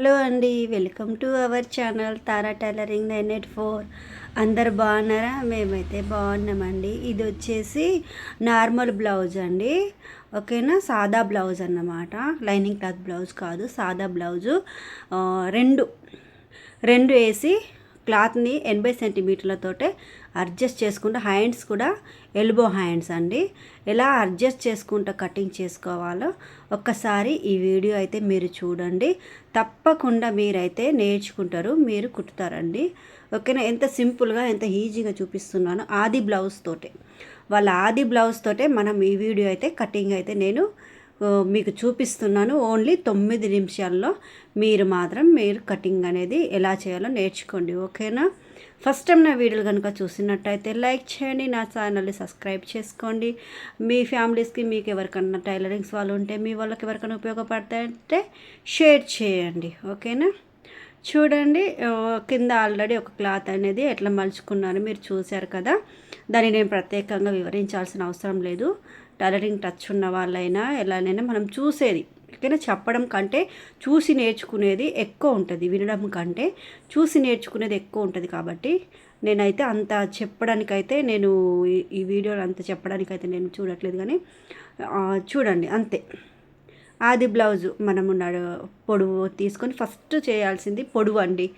Hello అండి welcome to our channel Tara tailoring nine eight four. అందరు బాగున్నారా? మేమైతే బాగున్నామండి. ఇది వచ్చేసి నార్మల్ బ్లౌజ్ అండి. ఓకేనా? సాదా బ్లౌజ్ అన్నమాట. లైనింగ్ క్లాత్ బ్లౌజ్ కాదు సాదా బ్లౌజు. రెండు రెండు వేసి క్లాత్ని ఎనభై సెంటీమీటర్లతోటే అడ్జస్ట్ చేసుకుంటూ హ్యాండ్స్ కూడా ఎల్బో హ్యాండ్స్ అండి. ఎలా అడ్జస్ట్ చేసుకుంటూ కటింగ్ చేసుకోవాలో ఒక్కసారి ఈ వీడియో అయితే మీరు చూడండి. తప్పకుండా మీరైతే నేర్చుకుంటారు మీరు కుట్టుతారండి. ఓకేనా? ఎంత సింపుల్గా ఎంత ఈజీగా చూపిస్తున్నాను. ఆది బ్లౌజ్ తోటే. వాళ్ళ ఆది బ్లౌజ్ తోటే మనం ఈ వీడియో అయితే కటింగ్ అయితే నేను మీకు చూపిస్తున్నాను. ఓన్లీ తొమ్మిది నిమిషాల్లో మీరు మాత్రం మీరు కటింగ్ అనేది ఎలా చేయాలో నేర్చుకోండి. ఓకేనా? ఫస్ట్ టైం నా వీడియోలు కనుక చూసినట్టయితే లైక్ చేయండి నా ఛానల్ని సబ్స్క్రైబ్ చేసుకోండి. మీ ఫ్యామిలీస్కి మీకు ఎవరికన్నా టైలరింగ్స్ వాళ్ళు ఉంటే మీ వాళ్ళకి ఎవరికైనా ఉపయోగపడతాయంటే షేర్ చేయండి. ఓకేనా? చూడండి కింద ఆల్రెడీ ఒక క్లాత్ అనేది ఎట్లా మలుచుకున్నాను మీరు చూశారు కదా. దాన్ని నేను ప్రత్యేకంగా వివరించాల్సిన అవసరం లేదు. టైలరింగ్ టచ్ ఉన్న వాళ్ళైనా ఎలానైనా మనం చూసేది. ఎక్కడైనా చెప్పడం కంటే చూసి నేర్చుకునేది ఎక్కువ ఉంటుంది వినడం కంటే చూసి నేర్చుకునేది ఎక్కువ ఉంటుంది కాబట్టి నేనైతే అంత చెప్పడానికైతే నేను ఈ- వీడియోలో అంత చెప్పడానికైతే నేను చూడట్లేదు కానీ చూడండి అంతే. ఆది బ్లౌజు మనము నడు పొడవు తీసుకొని ఫస్ట్ చేయాల్సింది పొడవు అండి.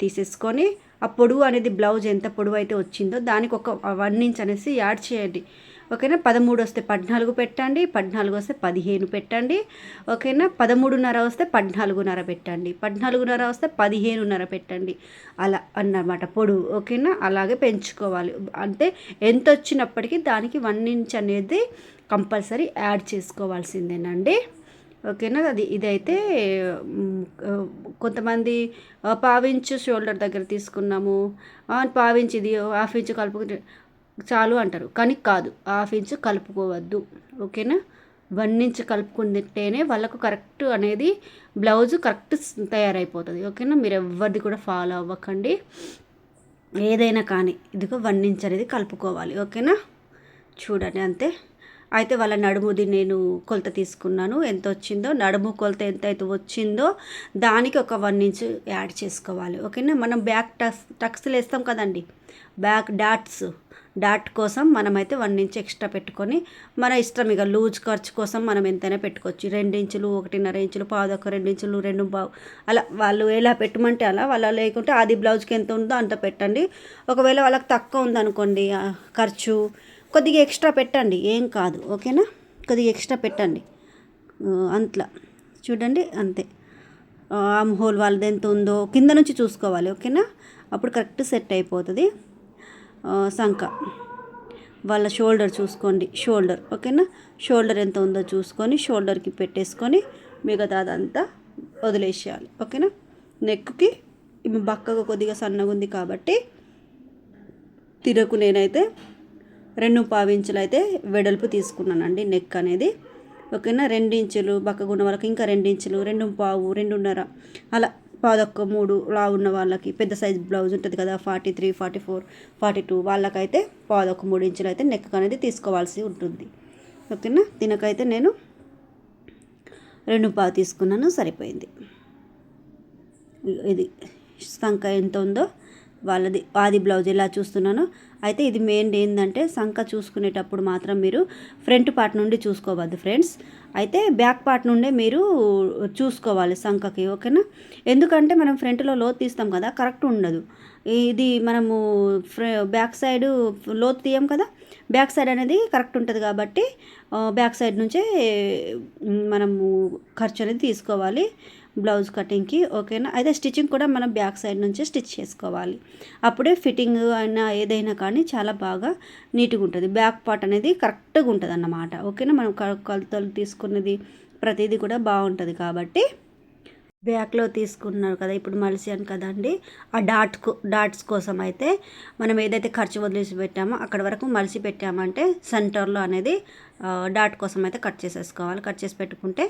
తీసేసుకొని ఆ పొడవు అనేది బ్లౌజ్ ఎంత పొడవు అయితే వచ్చిందో దానికి ఒక వన్ ఇంచ్ అనేసి యాడ్ చేయండి. ఓకేనా? పదమూడు వస్తే పద్నాలుగు పెట్టండి పద్నాలుగు వస్తే పదిహేను పెట్టండి ఓకేనా? పదమూడున్నర వస్తే పద్నాలుగున్నర పెట్టండి పద్నాలుగున్నర వస్తే పదిహేనున్నర పెట్టండి. అలా అన్నమాట పొడవు ఓకేనా? అలాగే పెంచుకోవాలి. అంటే ఎంత వచ్చినప్పటికీ దానికి వన్ ఇంచ్ అనేది కంపల్సరీ యాడ్ చేసుకోవాల్సిందేనండి. ఓకేనా? అది ఇదైతే కొంతమంది పావించు షోల్డర్ దగ్గర తీసుకున్నాము. పావించి ఇది హాఫ్ ఇంచు కలుపుకుంటే చాలు అంటారు. కానీ కాదు. హాఫ్ ఇంచు కలుపుకోవద్దు. ఓకేనా? వన్ ఇంచ్ కలుపుకుంటేనే వాళ్ళకు కరెక్ట్ అనేది బ్లౌజ్ కరెక్ట్ తయారైపోతుంది. ఓకేనా? మీరు ఎవరిది కూడా ఫాలో అవ్వకండి. ఏదైనా కానీ ఇదిగో వన్ ఇంచ్ అనేది కలుపుకోవాలి. ఓకేనా? చూడండి అంతే. అయితే వాళ్ళ నడుముది నేను కొలత తీసుకున్నాను. ఎంత వచ్చిందో? నడుము కొలత ఎంత అయితే వచ్చిందో దానికి ఒక వన్ ఇంచ్ యాడ్ చేసుకోవాలి. ఓకేనా? మనం బ్యాక్ టక్స్ టక్స్లు వేస్తాం కదండి. Back dots. డాట్ కోసం మనమైతే వన్ ఇంచ్ ఎక్స్ట్రా పెట్టుకొని మన ఇష్టం ఇక లూజ్ ఖర్చు కోసం మనం ఎంతైనా పెట్టుకోవచ్చు. రెండు ఇంచులు ఒకటిన్నర ఇంచులు పాదొక రెండు ఇంచులు రెండు బావు అలా వాళ్ళు ఎలా పెట్టమంటే అలా వాళ్ళ లేకుంటే అది బ్లౌజ్కి ఎంత ఉందో అంత పెట్టండి. ఒకవేళ వాళ్ళకి తక్కువ ఉందనుకోండి ఖర్చు కొద్దిగా ఎక్స్ట్రా పెట్టండి. ఏం కాదు ఓకేనా? కొద్దిగా ఎక్స్ట్రా పెట్టండి. అంట్లా. చూడండి అంతే. ఆమ్ హోల్ వాళ్ళది ఎంత ఉందో కింద నుంచి చూసుకోవాలి ఓకేనా? అప్పుడు కరెక్ట్ సెట్ అయిపోతుంది. సంఖ. వాళ్ళ షోల్డర్ చూసుకోండి. షోల్డర్ ఓకేనా? షోల్డర్ ఎంత ఉందో చూసుకొని షోల్డర్కి పెట్టేసుకొని మిగతా అదంతా వదిలేసేయాలి ఓకేనా? నెక్కి బక్కగా కొద్దిగా సన్నగా ఉంది కాబట్టి తిరకు నేనైతే రెండు పావించులు అయితే వెడల్పు తీసుకున్నానండి నెక్ అనేది ఓకేనా? రెండించులు బక్కగా బక్కగున్న వాళ్ళకి ఇంకా రెండించులు రెండు పావు రెండున్నర అలా పాదొక్క మూడు లా ఉన్న వాళ్ళకి పెద్ద సైజ్ బ్లౌజ్ ఉంటుంది కదా forty three forty four forty two వాళ్ళకైతే పాదొక్క మూడు ఇంచులు అయితే నెక్ అనేది తీసుకోవాల్సి ఉంటుంది. ఓకేనా? దీనికైతే నేను రెండు పావు తీసుకున్నాను సరిపోయింది. ఇది సంఖ ఎంత ఉందో వాళ్ళది ఆది బ్లౌజ్ ఎలా చూస్తున్నానో. అయితే ఇది మెయిన్ ఏంటంటే సంఖ చూసుకునేటప్పుడు మాత్రం మీరు ఫ్రంట్ పార్ట్ నుండి చూసుకోవద్దు ఫ్రెండ్స్ అయితే బ్యాక్ పార్ట్ నుండే మీరు చూసుకోవాలి సంఖకి ఓకేనా ఎందుకంటే మనం ఫ్రంట్లో లోతు తీస్తాం కదా కరెక్ట్ ఉండదు. ఇది మనము బ్యాక్ సైడ్ లోతు తీయం కదా బ్యాక్ సైడ్ అనేది కరెక్ట్ ఉంటుంది కాబట్టి బ్యాక్ సైడ్ నుంచే మనము ఖర్చు అనేది తీసుకోవాలి. బ్లౌజ్ కటింగ్కి ఓకేనా? అయితే స్టిచ్చింగ్ కూడా మనం బ్యాక్ సైడ్ నుంచే స్టిచ్ చేసుకోవాలి. అప్పుడే ఫిట్టింగ్ అయినా ఏదైనా కానీ చాలా బాగా నీట్గా ఉంటుంది. బ్యాక్ పార్ట్ అనేది కరెక్ట్గా ఉంటుంది అన్నమాట ఓకేనా? మనం కొలతలు తీసుకున్నది ప్రతిదీ కూడా బాగుంటుంది కాబట్టి. బ్యాక్లో తీసుకున్నారు కదా ఇప్పుడు మలిసాను కదండి. ఆ డాట్ డాట్స్ కోసం అయితే మనం ఏదైతే ఖర్చు వదిలేసి పెట్టామో అక్కడ వరకు మలిసి పెట్టామంటే సెంటర్లో అనేది డాట్ కోసం అయితే కట్ చేసేసుకోవాలి. కట్ చేసి పెట్టుకుంటే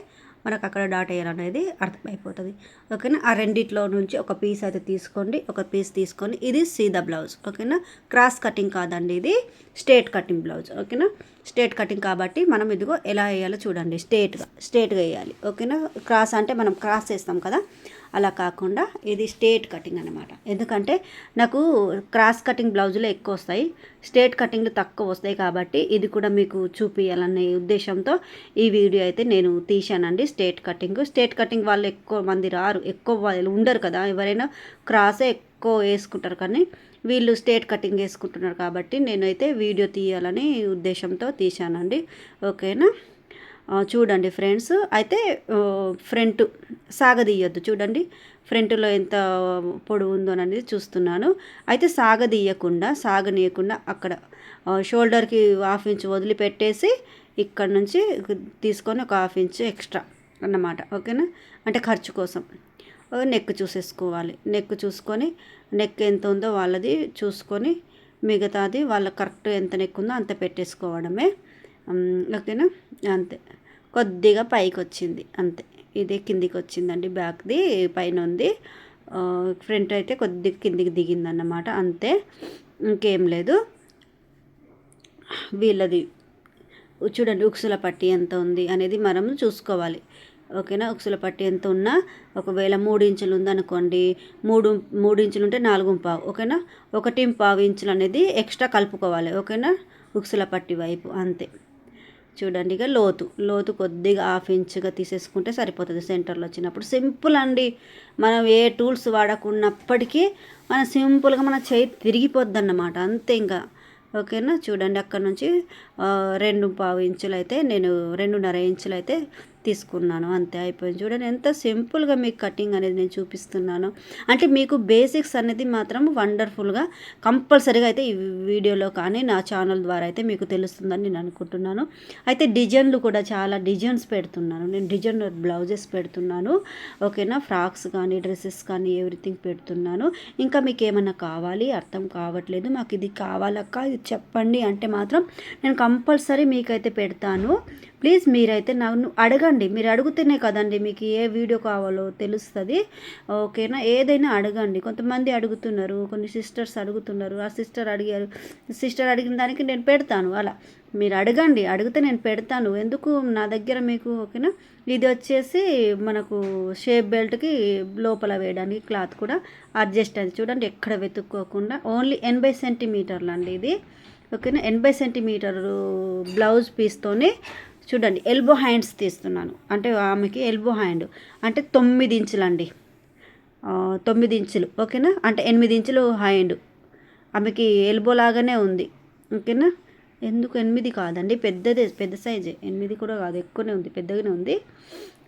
మనకు అక్కడ డాట్ వేయాలనేది అర్థమైపోతుంది. ఓకేనా? ఆ రెండిట్లో నుంచి ఒక పీస్ అయితే తీసుకోండి. ఒక పీస్ తీసుకొని ఇది సీదా బ్లౌజ్. ఓకేనా? క్రాస్ కటింగ్ కాదండి ఇది. Straight cutting blouse. ఓకేనా? స్ట్రేట్ కటింగ్ కాబట్టి మనం ఇదిగో ఎలా వేయాలో చూడండి. స్ట్రేట్గా స్ట్రేట్గా వేయాలి. ఓకేనా? క్రాస్ అంటే మనం క్రాస్ చేస్తాం కదా. అలా కాకుండా ఇది స్ట్రేట్ కటింగ్ అనమాట ఎందుకంటే నాకు క్రాస్ కటింగ్ బ్లౌజులే ఎక్కువ వస్తాయి. స్ట్రేట్ కటింగ్లు తక్కువ వస్తాయి కాబట్టి ఇది కూడా మీకు చూపించాలనే ఉద్దేశంతో ఈ వీడియో అయితే నేను తీశానండి స్ట్రేట్ కటింగ్. స్ట్రేట్ కటింగ్ వాళ్ళు ఎక్కువ మంది రారు. ఎక్కువ వాళ్ళు ఉండరు కదా. ఎవరైనా క్రాసే ఎక్కువ వేసుకుంటారు కానీ వీళ్ళు స్టేట్ కటింగ్ వేసుకుంటున్నారు కాబట్టి నేనైతే వీడియో తీయాలని ఉద్దేశంతో తీశానండి. ఓకేనా? చూడండి ఫ్రెండ్స్. అయితే ఫ్రంట్ సాగదీయొద్దు. చూడండి ఫ్రంట్లో ఎంత పొడవు ఉందో అనేది చూస్తున్నాను. అయితే సాగదీయకుండా సాగనీయకుండా అక్కడ షోల్డర్కి హాఫ్ ఇంచ్ వదిలిపెట్టేసి ఇక్కడ నుంచి తీసుకొని ఒక హాఫ్ ఇంచ్ ఎక్స్ట్రా అన్నమాట. ఓకేనా? అంటే ఖర్చు కోసం. నెక్ చూసేసుకోవాలి. నెక్ చూసుకొని నెక్ ఎంత ఉందో వాళ్ళది చూసుకొని మిగతాది వాళ్ళ కరెక్ట్ ఎంత నెక్ ఉందో అంత పెట్టేసుకోవడమే. ఓకేనా? అంతే. కొద్దిగా పైకి వచ్చింది అంతే. ఇదే కిందికి వచ్చిందండి బ్యాక్ది పైన ఉంది ఫ్రంట్ అయితే కొద్దిగా కిందికి దిగిందన్నమాట అంతే. ఇంకేం లేదు. వీళ్ళది చూడండి ఉక్సుల పట్టి ఎంత ఉంది అనేది మనం చూసుకోవాలి. ఓకేనా? ఉక్సుల పట్టి ఎంత ఉన్నా ఒకవేళ మూడు ఇంచులు ఉందనుకోండి మూడు మూడు ఇంచులు ఉంటే నాలుగు పావు ఓకేనా? ఒకటి పావు ఇంచులు అనేది ఎక్స్ట్రా కలుపుకోవాలి ఓకేనా? ఉక్సుల పట్టి వైపు అంతే. చూడండి ఇక లోతు లోతు కొద్దిగా హాఫ్ ఇంచుగా తీసేసుకుంటే సరిపోతుంది. సెంటర్లో వచ్చినప్పుడు సింపుల్ అండి. మనం ఏ టూల్స్ వాడకున్నప్పటికీ మన సింపుల్గా మన చేయి తిరిగిపోద్ది అన్నమాట అంతే ఇంకా. ఓకేనా? చూడండి అక్కడ నుంచి రెండు పావు ఇంచులు అయితే నేను రెండున్నర ఇంచులు అయితే తీసుకున్నాను. అంతే అయిపోయింది చూడండి. ఎంత సింపుల్గా మీకు కటింగ్ అనేది నేను చూపిస్తున్నాను. అంటే మీకు బేసిక్స్ అనేది మాత్రం వండర్ఫుల్గా కంపల్సరీగా అయితే ఈ వీడియోలో కానీ నా ఛానల్ ద్వారా అయితే మీకు తెలుస్తుందని నేను అనుకుంటున్నాను. అయితే డిజైన్లు కూడా చాలా డిజైన్స్ పెడుతున్నాను. నేను డిజైన్ బ్లౌజెస్ పెడుతున్నాను. ఓకేనా? ఫ్రాక్స్ కానీ డ్రెస్సెస్ కానీ ఎవ్రీథింగ్ పెడుతున్నాను. ఇంకా మీకు ఏమైనా కావాలి? అర్థం కావట్లేదు. మాకు ఇది కావాలక్క? ఇది చెప్పండి. అంటే మాత్రం నేను కంపల్సరీ మీకైతే పెడతాను. ప్లీజ్ మీరైతే నన్ను అడగండి. మీరు అడిగితేనే కదండి మీకు ఏ వీడియో కావాలో తెలుస్తుంది. ఓకేనా? ఏదైనా అడగండి. కొంతమంది అడుగుతున్నారు కొన్ని సిస్టర్స్ అడుగుతున్నారు. ఆ సిస్టర్ అడిగారు సిస్టర్ అడిగిన దానికి నేను పెడతాను. అలా. మీరు అడగండి. అడిగితే నేను పెడతాను. ఎందుకు? నా దగ్గర మీకు ఓకేనా? ఇది వచ్చేసి మనకు షేప్ బెల్ట్కి లోపల వేయడానికి క్లాత్ కూడా అడ్జస్ట్ అది చూడండి ఎక్కడ వెతుక్కోకుండా. ఓన్లీ ఎనభై సెంటీమీటర్లు అండి ఇది. ఓకేనా? ఎనభై సెంటీమీటర్ బ్లౌజ్ పీస్తోనే చూడండి ఎల్బో హ్యాండ్స్ తీస్తున్నాను. అంటే ఆమెకి ఎల్బో హ్యాండ్. అంటే తొమ్మిది ఇంచులు అండి తొమ్మిది ఇంచులు. ఓకేనా? అంటే ఎనిమిది ఇంచులు హ్యాండ్. ఆమెకి ఎల్బో లాగానే ఉంది. ఓకేనా? ఎందుకు ఎనిమిది కాదండి? పెద్దదే పెద్ద సైజే. ఎనిమిది కూడా కాదు ఎక్కువనే ఉంది పెద్దగానే ఉంది.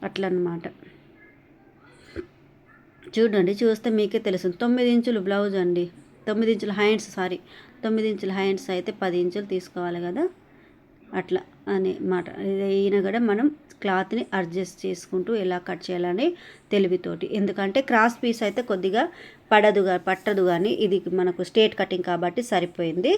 అట్లా అనమాట చూడండి చూస్తే మీకే తెలుసు తొమ్మిది ఇంచులు బ్లౌజ్ అండి. తొమ్మిది ఇంచుల హ్యాండ్స్ సారీ. తొమ్మిది ఇంచుల హ్యాండ్స్ అయితే పది ఇంచులు తీసుకోవాలి కదా. అట్లా అనే మాట. ఈయన కూడా మనం క్లాత్ని అడ్జస్ట్ చేసుకుంటూ ఎలా కట్ చేయాలని తెలివితోటి. ఎందుకంటే క్రాస్ పీస్ అయితే కొద్దిగా పడదు పట్టదు కానీ ఇది మనకు స్ట్రేట్ కటింగ్ కాబట్టి సరిపోయింది.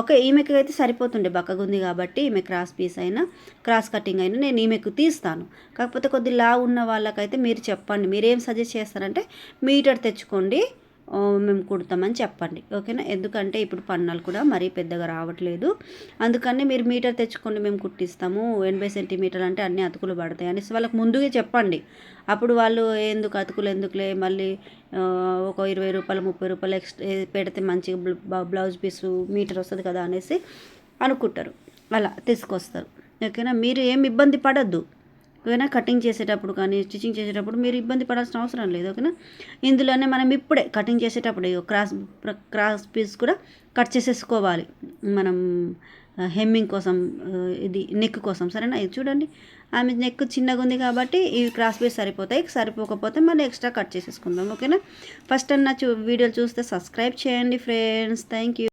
ఓకే ఈమెకి అయితే సరిపోతుండే బక్కగుంది కాబట్టి ఈమె క్రాస్ పీస్ అయినా క్రాస్ కటింగ్ అయినా నేను ఈమెకు తీస్తాను. కాకపోతే కొద్ది లా ఉన్న వాళ్ళకైతే మీరు చెప్పండి. మీరేం సజెస్ట్ చేస్తారంటే మీటర్ తెచ్చుకోండి. మేము కుడతామని చెప్పండి. ఓకేనా? ఎందుకంటే ఇప్పుడు పన్నాలు కూడా మరీ పెద్దగా రావట్లేదు. అందుకని మీరు మీటర్ తెచ్చుకోండి మేము కుట్టిస్తాము. ఎనభై సెంటీమీటర్లు అంటే అన్ని అతుకులు పడతాయి అనేసి వాళ్ళకి ముందుగా చెప్పండి. అప్పుడు వాళ్ళు ఎందుకు అతుకులు ఎందుకులే? మళ్ళీ ఒక ఇరవై రూపాయలు ముప్పై రూపాయలు ఎక్స్ట్రా పెడితే మంచిగా బ్లౌజ్ పీసు మీటర్ వస్తుంది కదా అనేసి అనుకుంటారు. అలా తీసుకొస్తారు. ఓకేనా? మీరు ఏం ఇబ్బంది పడద్దు. ఓకేనా కటింగ్ చేసేటప్పుడు కానీ స్టిచ్చింగ్ చేసేటప్పుడు మీరు ఇబ్బంది పడాల్సిన అవసరం లేదు ఓకేనా? ఇందులోనే మనం ఇప్పుడే కటింగ్ చేసేటప్పుడు క్రాస్ క్రాస్ పీస్ కూడా కట్ చేసేసుకోవాలి. మనం హెమ్మింగ్ కోసం ఇది నెక్ కోసం సరేనా? ఇది చూడండి. ఆమె నెక్ చిన్నగా ఉంది కాబట్టి ఈ క్రాస్ పీస్ సరిపోతాయి. సరిపోకపోతే మళ్ళీ ఎక్స్ట్రా కట్ చేసేసుకుందాం ఓకేనా? ఫస్ట్ అన్న చూ వీడియోలు చూస్తే సబ్స్క్రైబ్ చేయండి ఫ్రెండ్స్ థ్యాంక్ యూ